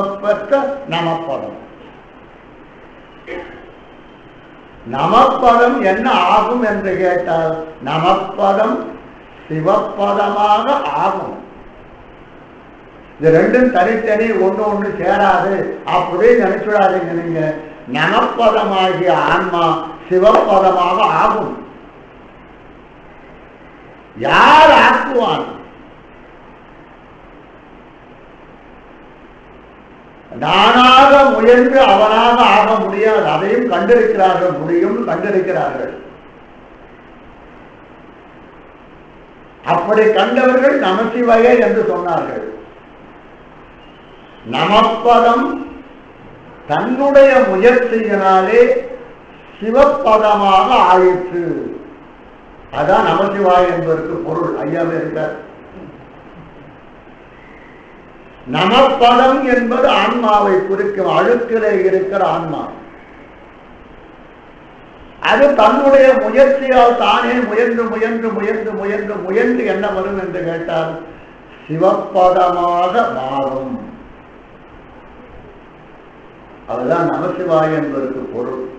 பெற்ற நமப்பதம் நமப்பதம் என்ன ஆகும் என்று கேட்டால் நமப்பதம் சிவப்பதமாக ஆகும். இது ரெண்டும் தனித்தனி ஒண்ணு ஒண்ணு சேராது. அப்படியே நினைச்சுடாதீங்க நீங்க. நமப்பதமாகிய ஆன்மா சிவப்பதமாக ஆகும். யார் ஆக்குவான்? நானாக முயன்று அவனாக ஆக முடியாது. அதையும் கண்டிருக்கிறார்கள் முடியும் கண்டிருக்கிறார்கள். அப்படி கண்டவர்கள் நமசிவய என்று சொன்னார்கள். நமப்பதம் தன்னுடைய முயற்சியினாலே சிவப்பதமாக ஆயிற்று. அதான் நமசிவாய் என்பதற்கு பொருள். ஐயாவே இருக்கார். நமப்பதம் என்பது ஆன்மாவை குறிக்கும் அழுக்கிலே இருக்கிற ஆன்மா. அது தன்னுடைய முயற்சியால் தானே முயன்று முயன்று முயன்று முயன்று முயன்று என்ன வரும் என்று கேட்டால் சிவப்பதமாக மாறும். அதுதான் நமசிவாய் என்பதற்கு பொருள்.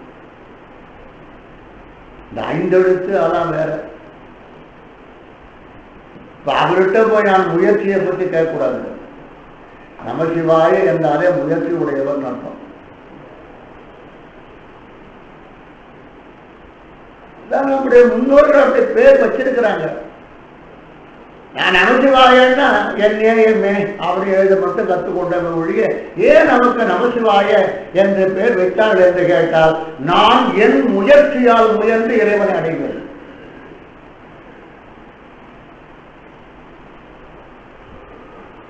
இந்த ஐந்தெழுத்து அதான் வேற. இப்ப அவர்கிட்ட போய் நான் முயற்சியை பற்றி கேட்கக்கூடாது. நமசிவாய என்றாலே முயற்சி உடையவன் அர்த்தம் நம்முடைய முன்னோர்கள் அப்படி பேர் வச்சிருக்கிறாங்க. நான் நமசிவாயன்னா என் ஏஎம்ஏ அப்படி எழுத மட்டும் கற்றுக்கொண்டவன் ஒழிய ஏன் நமக்கு நமசிவாய என்று பேர் வைத்தார்கள் என்று கேட்டால் நான் என் முயற்சியால் முயன்று இறைவனை அடைவேன்.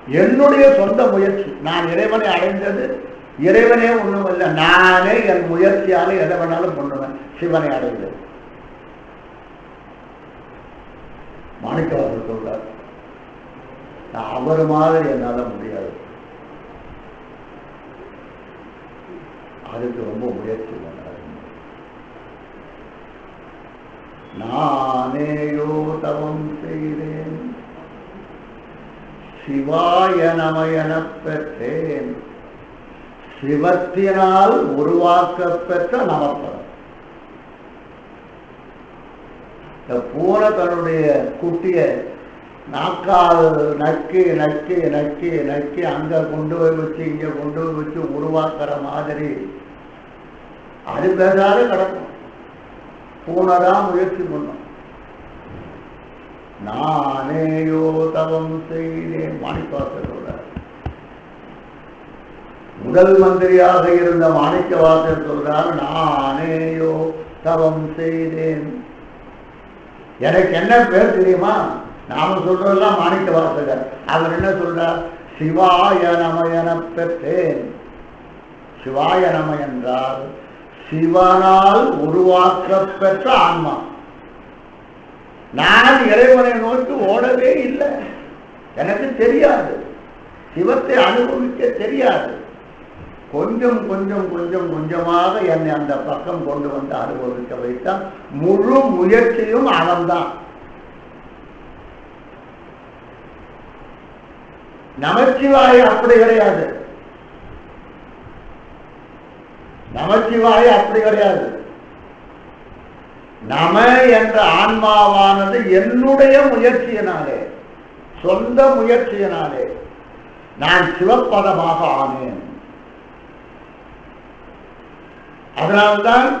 என்னுடைய சொந்த முயற்சி. நான் இறைவனை அடைந்தது இறைவனே ஒண்ணுமில்லை. நானே என் முயற்சியால எதை வேணாலும் பண்ணுவேன். சிவனை அடைந்தது. மாணிக்கவாசர் சொல்றார் நான் அவர் மாதிரி என்னால முடியாது. அதுக்கு ரொம்ப முயற்சி பண்ணாரு நானேயோ தவம் செய்தேன். சிவாய நமயனப் பெற்றேன். சிவத்தினால் உருவாக்க பெற்ற நமப்பதம். இந்த பூனை தன்னுடைய குட்டிய நாக்கால் நக்கி நக்கி நக்கி நக்கி அங்க கொண்டு போய் வச்சு இங்க கொண்டு போய் வச்சு உருவாக்குற மாதிரி அது பேசாத கிடக்கும் பூனை தான் முயற்சி பண்ணும். நானேயோ தவம் செய்தேன். மாணிக்கவாசர் சொல்றார் முதல் மந்திரியாக இருந்த மாணிக்கவாசர் சொல்றார் நானேயோ தவம் செய்தேன். எனக்கு என்ன பேர் தெரியுமா? நாம சொல்றதெல்லாம் மாணிக்க வாசகர் அவர் என்ன சொல்றார்? சிவாய நமயன பெற்றேன். சிவாய நம என்றால் சிவனால் உருவாக்கப்பெற்ற ஆன்மா. நான் இறைவனை நோக்கி ஓடவே இல்லை. எனக்கு தெரியாது. சிவத்தை அனுபவிக்க தெரியாது. கொஞ்சம் கொஞ்சம் கொஞ்சம் கொஞ்சமாக என்னை அந்த பக்கம் கொண்டு வந்து அனுபவிக்க வைத்தான் முழு முயற்சியும் அவன்தான் நமச்சிவாய அப்படி கிடையாது. நமச்சிவாய அப்படி கிடையாது. நம என்ற ஆன்மாவானது என்னுடைய முயற்சியினாலே சொந்த முயற்சியினாலே நான் சிவப்பதமாக ஆனேன். அதனால்தான்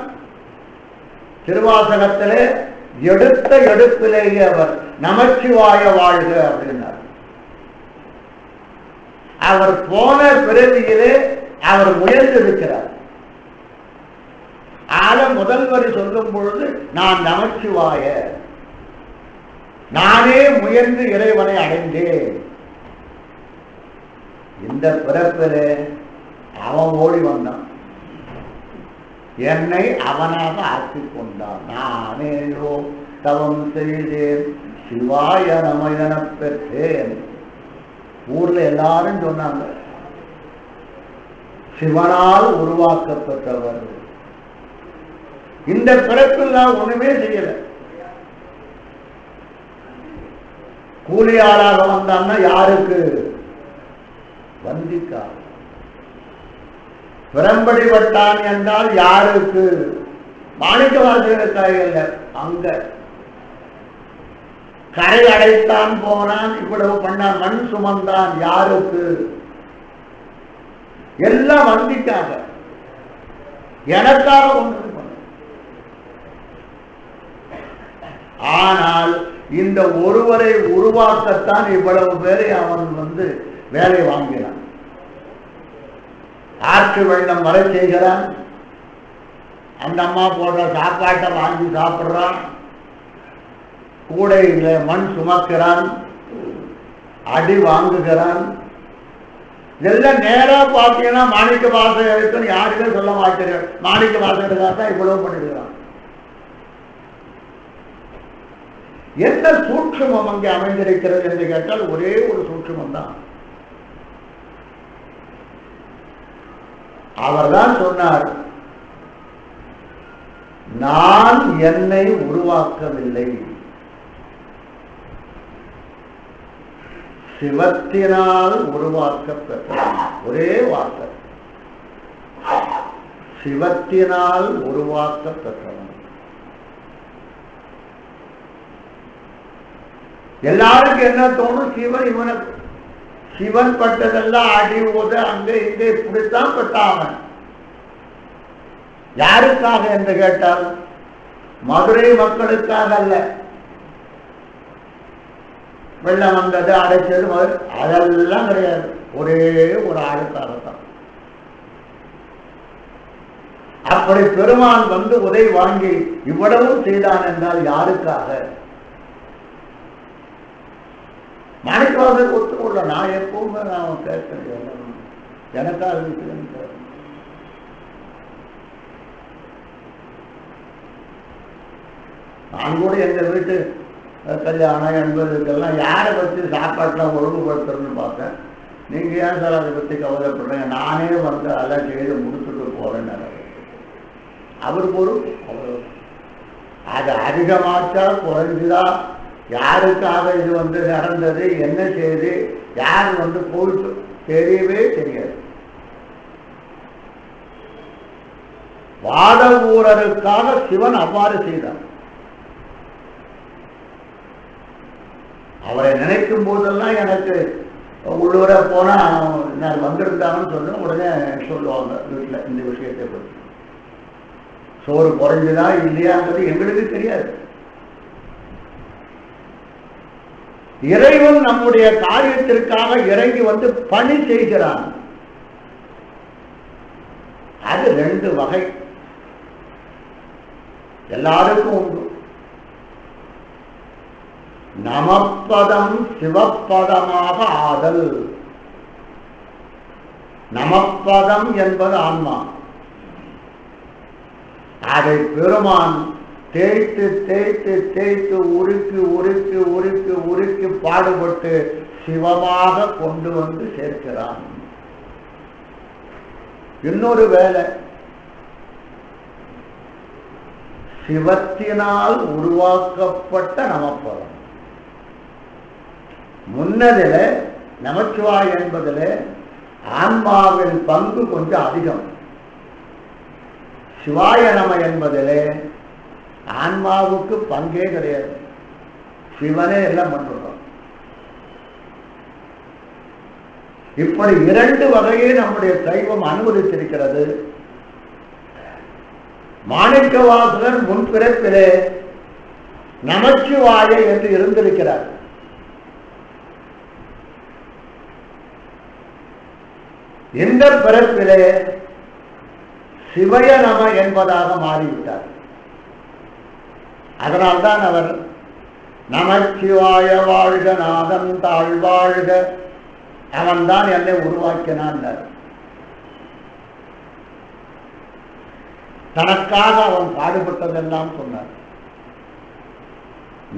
திருவாசகத்திலே எடுத்த எடுப்பிலேயே அவர் நமச்சிவாய வாழ்க அப்படின்னார். அவர் போன பிறவியிலே அவர் முயன்றிருக்கிறார் ஆக முதல் வரி சொல்லும் பொழுது நான் நமச்சிவாய. நானே முயன்று இறைவனை அடைந்தேன். இந்த பிறப்பில் அவன் ஓடி வந்தான். என்னை அவனாக ஆக்கிக் கொண்டான். நானேயோ தவம் செய்தேன். சிவாய நமயனப் பெற்றேன். ஊர்ல எல்லாரும் சொன்னாங்க. சிவனால் உருவாக்கப்பட்டவர் இந்த பிறப்பில் நான் ஒண்ணுமே செய்யல. கூலியாளாக வந்தான்னா யாருக்கு? வந்திக்கா. பிறம்படிப்பட்டான் என்றால் யாருக்கு? மாணிக்க வாசகருக்காக இல்ல அங்க. கரை அடைத்தான் போனான் இவ்வளவு பண்ண மண் சுமந்தான் யாருக்கு? எல்லாம் வந்திக்காக எனக்காக ஒன்று பண்ண ஆனால் இந்த ஒருவரை உருவாக்கத்தான் இவ்வளவு பேரை அவன் வந்து வேலை வாங்கினான். ஆற்று வெள்ளம் வர செய்கிறான். அந்த அம்மா போடுற சாப்பாட்டை வாங்கி சாப்பிடுறான். கூடையில மண் சுமக்கிறான். அடி வாங்குகிறான். இதெல்லாம் நேரா பார்த்தீங்கன்னா மாணிக்க வாசகருக்குன்னு யாருமே சொல்ல மாட்டேங்க. மாணிக்க வாசகத்துக்காக தான் இவ்வளவு பண்ணிருக்கிறான். என்ன சூட்சமம் அங்கே அமைந்திருக்கிறது என்று கேட்டால் ஒரே ஒரு சூட்சமம் தான். அவர்தான் சொன்னார் நான் என்னை உருவாக்கவில்லை. சிவத்தினால் உருவாக்கப்பட்ட ஒரே வார்த்தை. சிவத்தினால் உருவாக்கப்பட்டவன் எல்லாருக்கும் என்ன தோணும்? சிவன் இவனுக்கு சிவன் பட்டதெல்லாம் அடி உத அங்க இங்க இப்படித்தான் பட்டாவன். யாருக்காக என்று கேட்டால் மதுரை மக்களுக்காக அல்ல. வெள்ளம் வந்தது அடைச்சது அதெல்லாம் கிடையாது. ஒரே ஒரு ஆளுக்காகத்தான். அப்படி பெருமான் வந்து உதவி வாங்கி இவ்வளவும் செய்தான் என்றால் யாருக்காக? மாணிக்கவாசர் ஒத்துக்கொள்ள நான் எப்பவுமே நான் கேட்கிறேன் எனக்காக இருக்கிறேன்னு கேட்கிறேன். நான் கூட எங்க வீட்டு கல்யாணம் என்பது இதெல்லாம் யாரை பற்றி சாப்பாட்டெலாம் ஒழுங்குபடுத்துறதுன்னு பார்த்தேன். நீங்க ஏன் சார் அதை பற்றி கவலைப்படுறீங்க? நானே வந்து அதெல்லாம் செய்து முடிச்சுட்டு போறேன்னு அவர் பொருள் அவர் அது அதிகமாச்சா குறைஞ்சுதான் யாருக்காக இது வந்து நடந்தது என்ன செய்து யார் வந்து போயிட்டு தெரியவே தெரியாது. வாத ஊரருக்காக சிவன் அவ்வாறு செய்தார். அவரை நினைக்கும் போதெல்லாம் எனக்கு உள்ளூர போனா நான் வந்திருந்தாங்கன்னு சொன்ன உடனே சொல்லுவாங்க வீட்டுல இந்த விஷயத்தை பற்றி சோறு குறைஞ்சுதான் இல்லையாங்கிறது எங்களுக்கு தெரியாது. இறைவன் நம்முடைய காரியத்திற்காக இறங்கி வந்து பணி செய்கிறான். அது ரெண்டு வகை. எல்லாருக்கும் உண்டு. நமப்பதம் சிவப்பதமாக ஆதல். நமப்பதம் என்பது ஆன்மா. அதை பெருமான் தேய்த்து தேய்த்து தேய்த்து உருக்கி உருக்கி உருக்கி உருக்கி பாடுபட்டு சிவமாக கொண்டு வந்து சேர்க்கிறான். இன்னொரு வேலை. சிவத்தினால் உருவாக்கப்பட்ட நமப்பதம். முன்னதில் நமச்சிவாய் என்பதில் ஆன்மாவின் பங்கு கொஞ்சம் அதிகம். சிவாய நம என்பதிலே ஆன்மாவுக்கு பங்கே கிடையாது. சிவனே எல்லாம் பண்றோம் இப்படி இரண்டு வகையை நம்முடைய சைவம் அனுமதித்திருக்கிறது. மாணிக்கவாசகர் முன்பிறப்பிலே நமச்சிவாய என்று இருந்திருக்கிறார். இந்த பிறப்பிலே சிவய நம என்பதாக மாறிவிட்டார். அதனால்தான் அவர் நமச்சிவாய வாழ்க நாதன் தாழ்வாழ்க அவன்தான் என்னை உருவாக்கினான் தனக்காக அவன் பாடுபட்டதெல்லாம் சொன்னார்.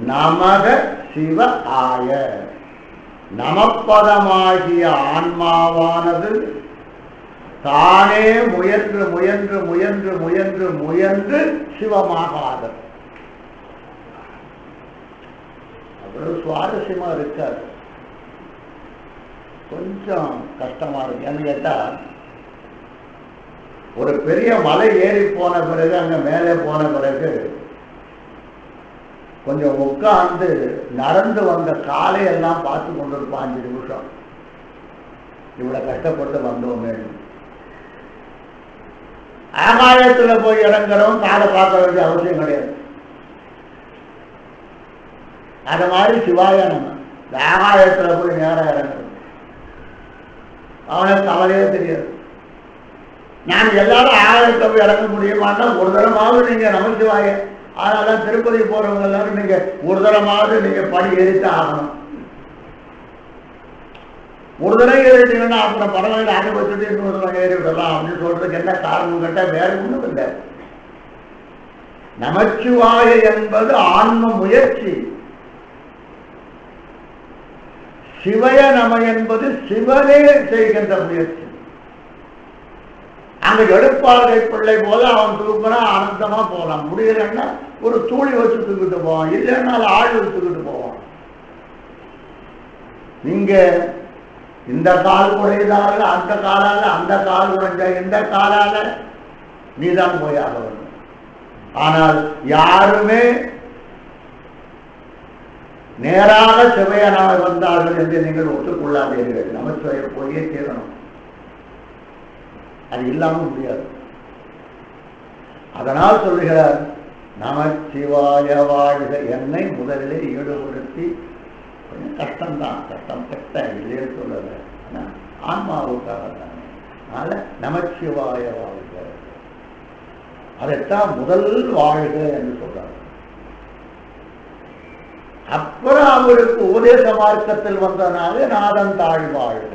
நமக சிவ ஆய. நமப்பதமாகிய ஆன்மாவானது தானே முயன்று முயன்று முயன்று முயன்று முயன்று சிவமாக ஆதல் ஒரு சுவாரஸ்யமா இருக்காது. கொஞ்சம் கஷ்டமா இருக்கு. ஏன்னு கேட்டா ஒரு பெரிய மலை ஏறி போன பிறகு அங்க மேலே போன பிறகு கொஞ்சம் உட்கார்ந்து நடந்து வந்த காலையெல்லாம் பார்த்து கொண்டிருப்பான் அஞ்சு நிமிஷம். இவ்வளவு கஷ்டப்பட்டு வந்தோமே. ஆகாயத்துல போய் இறங்குறவன் காலை பார்க்க வேண்டிய அவசியம் கிடையாது. அது மாதிரி சிவாய நம்ம இந்த போய் நேரம் இறங்குறோம் அவனுக்கு கவலையே தெரியாது. நான் எல்லாரும் ஆகாயத்துல போய் இறங்க முடியுமான்னா ஒரு தரமாவது நீங்க நமச்சிவாய அதனால திருப்பதி போறவங்க எல்லாரும் நீங்க ஒரு தரமாவது நீங்க படி எரித்து ஆகணும். ஒரு தடவை ஏறிட்டீங்கன்னா அப்புறம் பரவாயில்ல அனுபவிச்சுட்டு இன்னொரு தடவை ஏறி விடலாம் அப்படின்னு சொல்றதுக்கு என்ன காரணம் கேட்டா வேற ஒண்ணும் இல்லை. நமச்சிவாய என்பது ஆன்ம முயற்சி. சிவய நம என்பது சிவனே செய்கின்ற முயற்சி. அங்க எடுப்பாளரை பிள்ளை போல அவன் தூக்குனா ஆனந்தமா போகலாம் முடியலன்னா ஒரு தூளி வச்சு தூக்கிட்டு போவான். இல்லைன்னா ஆள் வச்சு தூக்கிட்டு போவான். இங்க இந்த கால் குறையதால அந்த காலால அந்த கால் உடைஞ்ச இந்த காலால நீதான் போய் ஆக வேண்டும் ஆனால் யாருமே நேராக சிவையனாக வந்தார்கள் என்று நீங்கள் ஒத்துக்கொள்ளாதீர்கள். நமச்சிவாய போயே தீரணும் அது இல்லாம முடியாது. அதனால் சொல்கிறார் நமச்சிவாய வாழ்க. என்னை முதலிலே ஈடுபடுத்தி கொஞ்சம் கஷ்டம்தான் கஷ்டம் கட்ட இல்லையே சொல்லல. ஆனா ஆன்மாவுக்காக தானே. அதனால நமச்சிவாய வாழ்க. அதைத்தான் முதல் வாழ்க என்று சொல்றாங்க. அப்புறம் அவருக்கு உபதேச மார்க்கத்தில் வந்தனாலே நாதன் தாழ்வாழ்க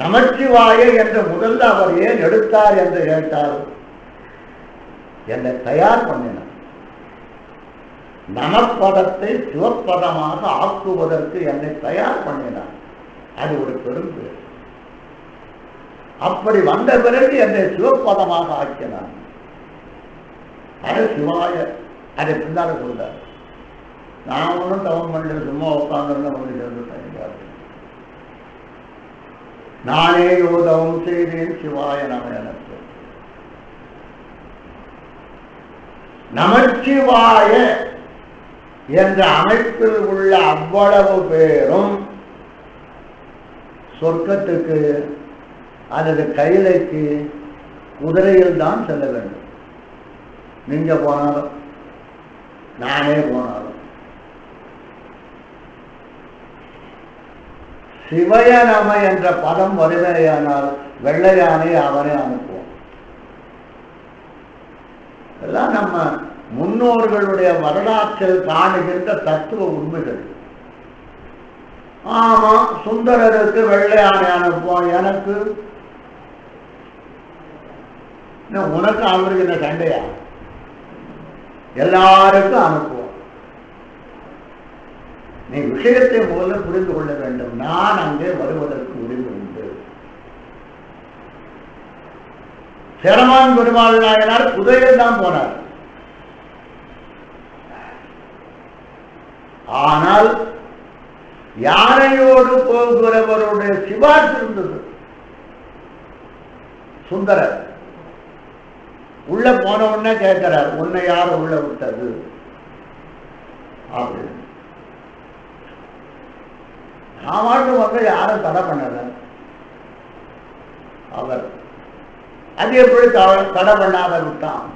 நமச்சிவாய என்று முதல்ல அவர் ஏன் எடுத்தார் என்று கேட்டார்? என்னை தயார் பண்ணினார். நமப்பதத்தை சிவப்பதமாக ஆக்குவதற்கு என்னை தயார் பண்ணினார். அது ஒரு பெரும்பேர் அப்படி வந்த பிறகு என்னை சிவப்பதமாக ஆக்கினார். அது சிவாய அதை பின்னால சொல்றார். நான் ஒன்றும் தவம் பண்ணிட்டு சும்மா உட்காந்துருந்தேன் வந்து சேர்ந்துட்டேன் நானே யோதவம் செய்தேன் சிவாய நம எனக்கு நமச்சிவாய என்ற அமைப்பில் உள்ள அவ்வளவு பேரும் சொர்க்கத்துக்கு அல்லது கைலைக்கு குதிரையில் தான் செல்ல வேண்டும். நீங்க போனாலும் நானே போனாலும். சிவயநம என்ற பதம் வருமையானால் வெள்ளையானை அவனை அனுப்புவோம் எல்லாம் நம்ம முன்னோர்களுடைய வரலாற்றில் காணுகின்ற தத்துவ உண்மைகள். ஆமா சுந்தரருக்கு வெள்ளையானை அனுப்புவோம் எனக்கு? உனக்கு அவருக்கு இந்த சண்டையா? எல்லாருக்கும் அனுப்புவோம் நீ விஷயத்தை முதல்ல புரிந்து கொள்ள வேண்டும். நான் அங்கே வருவதற்கு உரிமை உண்டு. சேரமான் பெருமாள் நாயனார் குதிரையில் தான் போனார். ஆனால் யானையோடு போகிறவருடைய சிவாஜ் இருந்தது. சுந்தரர். உள்ள போன உடனே கேட்கிறார் உன்னை யார் உள்ள விட்டது? அப்படின்னு. நான் மாட்டு வந்து யாரும் தடை பண்ணல. அவர் அது எப்படி தடை பண்ணாத விட்டான்?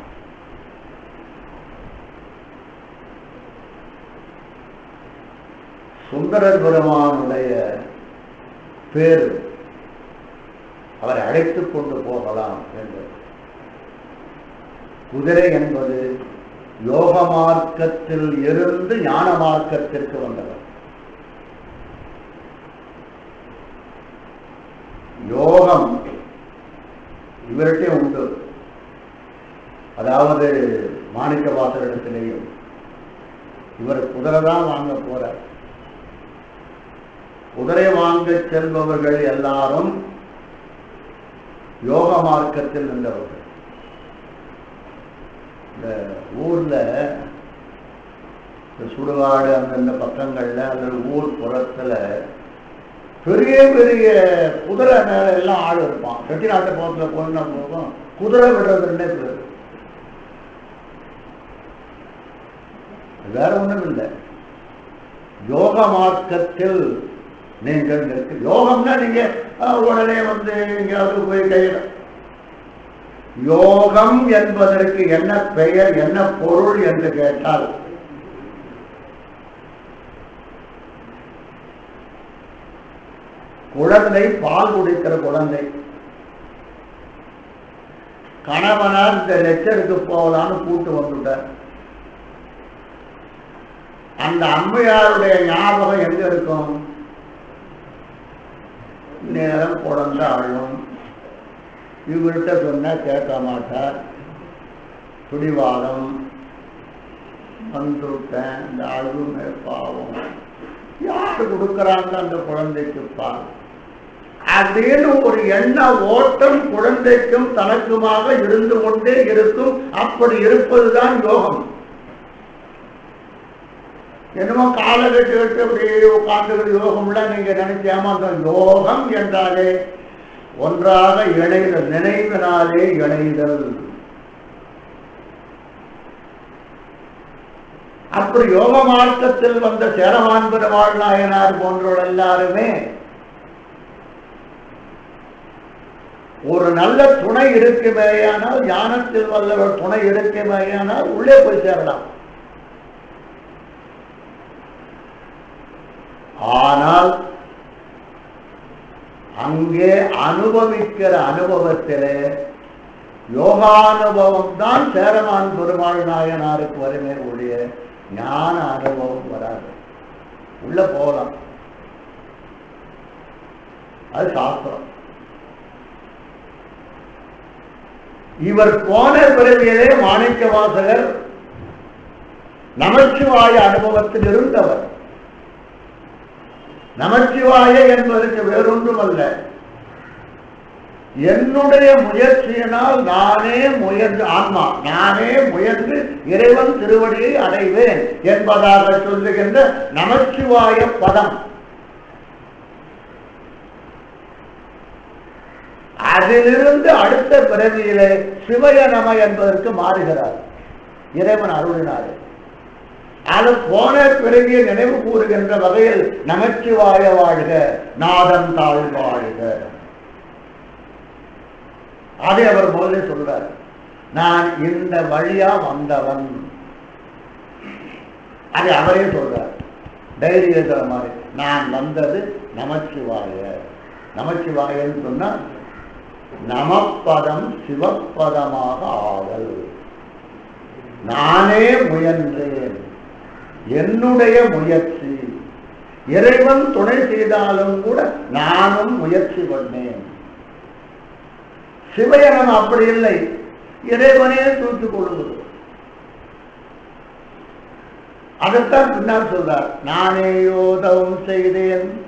சுந்தரர் பெருமானுடைய பேர் அவரை அழைத்துக் கொண்டு போகலாம் என்று. குதிரை என்பது யோக மார்க்கத்தில் இருந்து ஞான மார்க்கத்திற்கு வந்தவர். யோகம். இவர்கிட்டே உண்டு. அதாவது மாணிக்க வாசரிடத்திலேயும் இவர் குதிரை தான் வாங்க போறார். குதிரை வாங்க செல்பவர்கள் எல்லாரும் யோக மார்க்கத்தில் நின்றவர்கள். இந்த ஊர்ல இந்த சுடுகாடு அந்தந்த பக்கங்கள்ல அல்லது ஊர் புறத்துல பெரிய பெரிய குதிரை மேல எல்லாம் ஆள் இருப்பான். செட்டிநாட்டு போகத்துல போனா போதும். குதிரை விடுறதுன்னே பேர் வேற ஒண்ணும் இல்லை. யோக மார்க்கத்தில் நீங்கள் நிற்கு யோகம்னா நீங்க உடனே வந்து எங்கேயாவது போய் கையில. யோகம் என்பதற்கு என்ன பெயர் என்ன பொருள் என்று கேட்டால் குழந்தை பால் குடிக்கிற குழந்தை. கணவனார் இந்த லெச்சருக்கு போகலான்னு கூட்டு வந்துட்டார். அந்த அம்மையாருடைய ஞாபகம் எங்க இருக்கும்? நேரம் குழந்தை அழும். இவர்கிட்ட சொன்னா கேட்க மாட்டார். பிடிவாதம் வந்துட்டேன் இந்த அழுமே பாவம் யார் கொடுக்கறாங்க அந்த குழந்தைக்கு பால்? அப்படின்னு ஒரு எண்ண ஓட்டம் குழந்தைக்கும் தனக்குமாக இருந்து கொண்டே இருக்கும். அப்படி இருப்பதுதான் யோகம். என்னமோ காலகட்டு கட்டு அப்படியே உட்கார்ந்து யோகம்லாம் நீங்க நினைச்சு அந்த யோகம் என்றாலே ஒன்றாக இணைதல் நினைவினாலே இணைதல். அப்படி யோக மார்க்கத்தில் வந்த சேரமான் பெருமாள் நாயனார் போன்றவர்கள் எல்லாருமே ஒரு நல்ல துணை இருக்குமேயானால் ஞானத்தில் வல்லவர் துணை இருக்குமேயானால் உள்ளே போய் சேரலாம். ஆனால் அங்கே அனுபவிக்கிற அனுபவத்திலே யோகானுபவம் தான் சேரமான் பெருமாள் நாயனாருக்கு வருமே ஒழிய ஞான அனுபவம் வராது. உள்ள போகலாம். அது சாஸ்திரம். இவர் போன பிறவியிலே மாணிக்க வாசகர் நமச்சிவாய அனுபவத்தில் இருந்தவர். நமச்சிவாய என்பதற்கு வேறொன்றும் அல்ல என்னுடைய முயற்சியினால் நானே முயன்று ஆன்மா நானே முயன்று இறைவன் திருவடியை அடைவேன் என்பதாக சொல்லுகின்ற நமச்சிவாய பதம். அதிலிருந்து அடுத்த பிறவியிலே சிவய நம என்பதற்கு மாறுகிறார். இறைவன் அருளினார். அது போன பிறவியை நினைவு கூறுகின்ற வகையில் நமச்சிவாய வாழ்க நாதன் தாழ் வாழ்க. அதை அவர் முதலே சொல்றார். நான் இந்த வழியா வந்தவன். அதை அவரே சொல்றார். டைரி எழுதுற மாதிரி நான் வந்தது நமச்சிவாய. நமச்சிவாயன்னு சொன்னா நமப்பதம் சிவப்பதமாக ஆதல். நானே முயன்றேன். என்னுடைய முயற்சி. இறைவன் துணை செய்தாலும் கூட நானும் முயற்சி பண்ணேன். சிவயனம் அப்படி இல்லை. இறைவனே தூத்துக் கொள்வது அதைத்தான் பின்னால் சொல்றார். நானே யோதவம் செய்தேன்.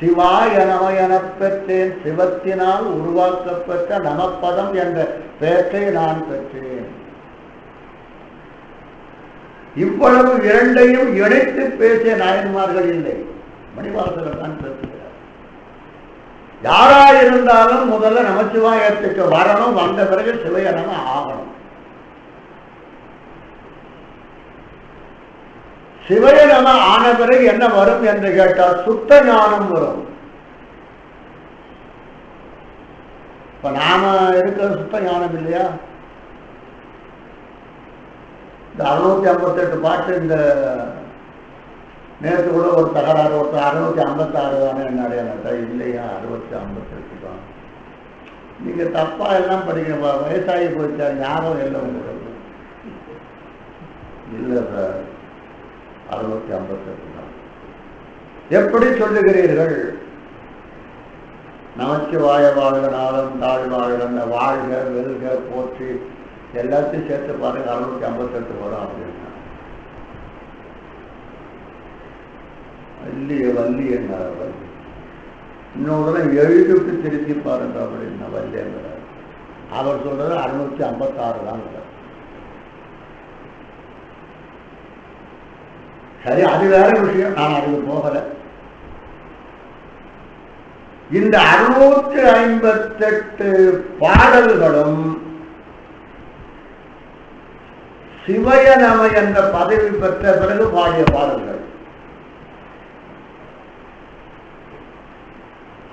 சிவாய நம எனப் பெற்றேன். சிவத்தினால் உருவாக்கப்பட்ட நமப்பதம் என்ற பெயற்றை நான் பெற்றேன். இவ்வளவு இரண்டையும் இணைத்து பேசிய நாயன்மார்கள் இல்லை. மணிவாசகர் தான் பேசுகிறார். யாராயிருந்தாலும் முதல்ல நமச்சிவாயத்துக்கு வரணும். வந்த பிறகு சிவயனம் ஆகணும். சிவயனம ஆன பிறகு என்ன வரும் என்று கேட்டால் சுத்த ஞானம் வரும். இப்ப நாம இருக்கிற சுத்த ஞானம் இல்லையா? இந்த அறுநூத்தி ஐம்பத்தெட்டு பாட்டு இந்த நேற்று கூட ஒரு தகராறு ஒருத்தர் அறுநூத்தி ஐம்பத்தாறு தானே என்னடைய இல்லையா? அறுபத்தி ஐம்பத்தெட்டு தான். நீங்க தப்பா எல்லாம் படிக்க வயசாகி போயிட்டா ஞாபகம் இல்லை உங்களுக்கு. இல்லை சார். அறுநூத்தி ஐம்பத்தெட்டு தான் எப்படி சொல்லுகிறீர்கள்? நமச்சிவாய வாழ்க நாளும் தாழ் வாழ்க வாழ்க வெல்க போற்றி எல்லாத்தையும் சேர்த்து பாருங்க அறுநூத்தி ஐம்பத்தெட்டு வரும் அப்படின்னா. வள்ளி வள்ளி என்ன வள்ளி இன்னொரு எழுதிட்டு திருத்தி பாருங்க அப்படின்னா வள்ளிங்கிறார் அவர் சொல்றது அறுநூத்தி ஐம்பத்தாறு தான் சரி அது வேற விஷயம். நான் அதுக்கு போகல. இந்த அறுநூற்று ஐம்பத்தெட்டு பாடல்களும் சிவயநமை என்ற பதவி பெற்ற பிறகு பாடிய பாடல்கள்.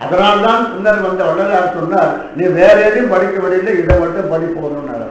அதனால்தான் சுந்தர் வந்த வள்ளலார் சொன்னார் நீ வேற எதையும் படிக்க முடியல இதை மட்டும் படிப்போம்னு